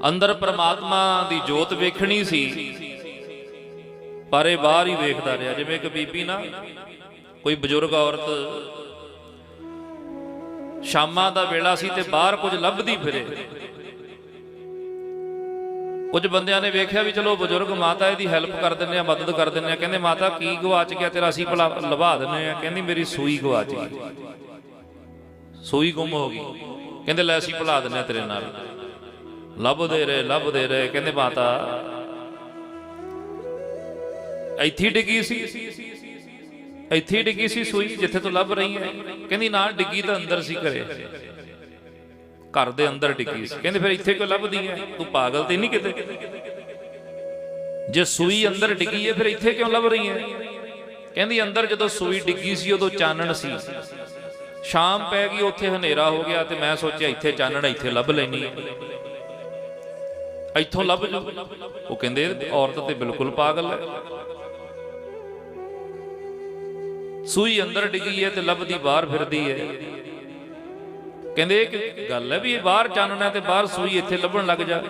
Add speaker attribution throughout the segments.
Speaker 1: ਅੰਦਰ ਪ੍ਰਮਾਤਮਾ ਦੀ ਜੋਤ ਵੇਖਣੀ ਸੀ, ਪਰ ਇਹ ਬਾਹਰ ਹੀ ਵੇਖਦਾ ਰਿਹਾ। ਜਿਵੇਂ ਇੱਕ ਬੀਬੀ ਨਾ, ਕੋਈ ਬਜ਼ੁਰਗ ਔਰਤ ਸ਼ਾਮਾਂ ਦਾ ਵੇਲਾ ਸੀ ਤੇ ਬਾਹਰ ਕੁਝ ਲੱਭਦੀ ਫਿਰੇ। ਕੁਝ ਬੰਦਿਆਂ ਨੇ ਵੇਖਿਆ ਵੀ ਚਲੋ ਬਜ਼ੁਰਗ ਮਾਤਾ ਇਹਦੀ ਹੈਲਪ ਕਰ ਦਿੰਨੇ ਆ, ਮਦਦ ਕਰ ਦਿੰਨੇ ਆ, ਕਹਿੰਦੇ, ਮਾਤਾ, ਕੀ ਗਵਾਚ ਗਿਆ? ਤੇਰਾ ਅਸੀਂ ਭਲਾ ਲਵਾ ਦਿੰਨੇ ਆ। ਕਹਿੰਦੀ, ਮੇਰੀ ਸੂਈ ਗਵਾਚ ਗਈ। ਸੂਈ ਗੁੰਮ ਹੋ ਗਈ। ਕਹਿੰਦੇ, ਲੈ, ਅਸੀਂ ਭੁਲਾ ਦਿੰਨੇ ਆ ਤੇਰੇ ਨਾਲ। ਲੱਭਦੇ ਰਹੇ ਲੱਭਦੇ ਰਹੇ, ਕਹਿੰਦੇ ਮਾਤਾ, ਇੱਥੇ ਡਿੱਗੀ ਸੀ। ਇੱਥੇ ਡਿੱਗੀ ਸੀ ਸੂਈ, ਜਿੱਥੇ ਤੂੰ ਲੱਭ ਰਹੀ ਹੈ। ਕਹਿੰਦੀ ਨਾ, ਡਿੱਗੀ ਤਾਂ ਅੰਦਰ ਸੀ ਘਰੇ। ਘਰ ਦੇ ਅੰਦਰ ਡਿੱਗੀ ਸੀ। ਕਹਿੰਦੇ ਫਿਰ ਇੱਥੇ ਕਿਉਂ ਲੱਭਦੀ ਹੈ? ਤੂੰ ਪਾਗਲ ਤੇ ਨਹੀਂ ਕਿਤੇ? ਜੇ ਸੂਈ ਅੰਦਰ ਡਿੱਗੀ ਹੈ, ਫਿਰ ਇੱਥੇ ਕਿਉਂ ਲੱਭ ਰਹੀ ਹੈ? ਕਹਿੰਦੀ ਅੰਦਰ ਜਦੋਂ ਸੂਈ ਡਿੱਗੀ ਸੀ, ਉਦੋਂ ਚਾਨਣ ਸੀ। ਸ਼ਾਮ ਪੈ ਗਈ, ਉੱਥੇ ਹਨੇਰਾ ਹੋ ਗਿਆ ਤੇ ਮੈਂ ਸੋਚਿਆ, ਇੱਥੇ ਚਾਨਣ, ਇੱਥੇ ਲੱਭ ਲੈਣੀ ਹੈ। ਇੱਥੋਂ ਲੱਭ ਜੂ। ਉਹ ਕਹਿੰਦੇ, ਔਰਤ ਤੇ ਬਿਲਕੁਲ ਪਾਗਲ ਹੈ। ਸੂਈ ਅੰਦਰ ਡਿੱਗੀ ਹੈ ਤੇ ਲੱਭਦੀ ਬਾਹਰ ਫਿਰਦੀ ਹੈ। ਕਹਿੰਦੇ ਕਿ ਗੱਲ ਹੈ ਵੀ ਇਹ ਬਾਹਰ ਚਾਨਣਾ ਤੇ ਬਾਹਰ ਸੂਈ ਇੱਥੇ ਲੱਭਣ ਲੱਗ ਜਾ।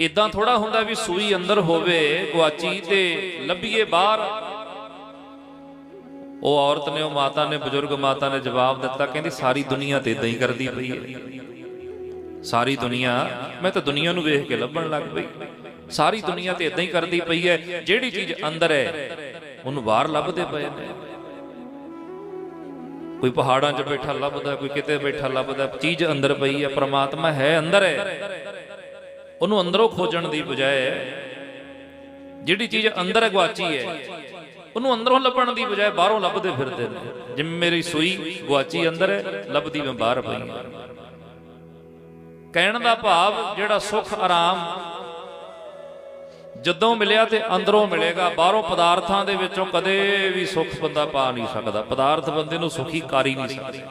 Speaker 1: ਇਦਾਂ ਥੋੜਾ ਹੁੰਦਾ ਵੀ ਸੂਈ ਅੰਦਰ ਹੋਵੇ, ਗੁਆਚੀ ਤੇ ਲੱਭੀਏ ਬਾਹਰ। ਉਹ ਔਰਤ ਨੇ, ਉਹ ਮਾਤਾ ਨੇ, ਬਜ਼ੁਰਗ ਮਾਤਾ ਨੇ ਜਵਾਬ ਦਿੱਤਾ, ਕਹਿੰਦੀ, ਸਾਰੀ ਦੁਨੀਆ ਤੇ ਇਦਾਂ ਹੀ ਕਰਦੀ ਪਈ ਹੈ। ਸਾਰੀ ਦੁਨੀਆ, ਮੈਂ ਤਾਂ ਦੁਨੀਆ ਨੂੰ ਵੇਖ ਕੇ ਲੱਭਣ ਲੱਗ ਪਈ। ਸਾਰੀ ਦੁਨੀਆ ਤੇ ਇਦਾਂ ਹੀ ਕਰਦੀ ਪਈ ਹੈ, ਜਿਹੜੀ ਚੀਜ਼ ਅੰਦਰ ਹੈ, ਉਹਨੂੰ ਬਾਹਰ ਲੱਭਦੇ ਪਏ ਨੇ। ਕੋਈ ਪਹਾੜਾਂ 'ਚ ਬੈਠਾ ਲੱਭਦਾ, ਕੋਈ ਕਿਤੇ ਬੈਠਾ ਲੱਭਦਾ, ਚੀਜ਼ ਅੰਦਰ ਪਈ ਹੈ, ਪ੍ਰਮਾਤਮਾ ਹੈ, ਅੰਦਰ ਹੈ। ਉਹਨੂੰ ਅੰਦਰੋਂ ਖੋਜਣ ਦੀ ਬਜਾਏ, ਜਿਹੜੀ ਚੀਜ਼ ਅੰਦਰ ਗਵਾਚੀ ਹੈ, ਉਹਨੂੰ ਅੰਦਰੋਂ ਲੱਭਣ ਦੀ ਬਜਾਏ ਬਾਹਰੋਂ ਲੱਭਦੇ ਫਿਰਦੇ ਨੇ। ਜਿਵੇਂ ਮੇਰੀ ਸੂਈ ਗਵਾਚੀ ਅੰਦਰ ਹੈ, ਲੱਭਦੀ ਮੈਂ ਬਾਹਰ ਪਈ ਹਾਂ। ਕਹਿਣ ਦਾ ਭਾਵ ਜਿਹੜਾ ਸੁੱਖ, ਆਰਾਮ ਜਦੋਂ ਮਿਲਿਆ ਤੇ ਅੰਦਰੋਂ ਮਿਲੇਗਾ, ਬਾਹਰੋਂ ਪਦਾਰਥਾਂ ਦੇ ਵਿੱਚੋਂ ਕਦੇ ਵੀ ਸੁੱਖ ਬੰਦਾ ਪਾ ਨਹੀਂ ਸਕਦਾ। ਪਦਾਰਥ ਬੰਦੇ ਨੂੰ ਸੁਖੀ ਕਰ ਹੀ ਨਹੀਂ ਸਕਦੇ।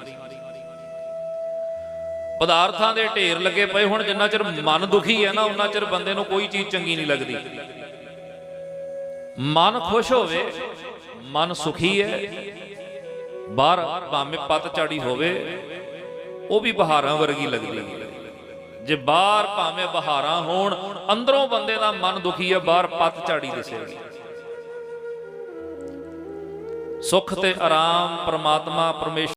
Speaker 1: ਪਦਾਰਥਾਂ ਦੇ ਢੇਰ ਲੱਗੇ ਪਏ ਹੁਣ, ਜਿੰਨਾ ਚਿਰ ਮਨ ਦੁਖੀ ਹੈ ਨਾ ਉਹਨਾਂ ਚਿਰ ਬੰਦੇ ਨੂੰ ਕੋਈ ਚੀਜ਼ ਚੰਗੀ ਨਹੀਂ ਲੱਗਦੀ। ਮਨ ਖੁਸ਼ ਹੋਵੇ, ਮਨ ਸੁਖੀ ਹੈ, ਬਾਹਰ ਭਾਵੇਂ ਪੱਤ ਝਾੜੀ ਹੋਵੇ, ਉਹ ਵੀ ਬਹਾਰਾਂ ਵਰਗੀ ਲੱਗਦੀ ਹੈ। ਜੇ ਬਾਹਰ ਭਾਵੇਂ ਬਹਾਰਾਂ ਹੋਣ, ਅੰਦਰੋਂ ਬੰਦੇ ਦਾ ਮਨ ਦੁਖੀ ਹੈ, ਬਾਹਰ ਪੱਤ ਝਾੜੀ ਦਿਸੇਗੀ ਸੁੱਖ ਤੇ ਆਰਾਮ ਪ੍ਰਮਾਤਮਾ ਪਰਮੇਸ਼ਰ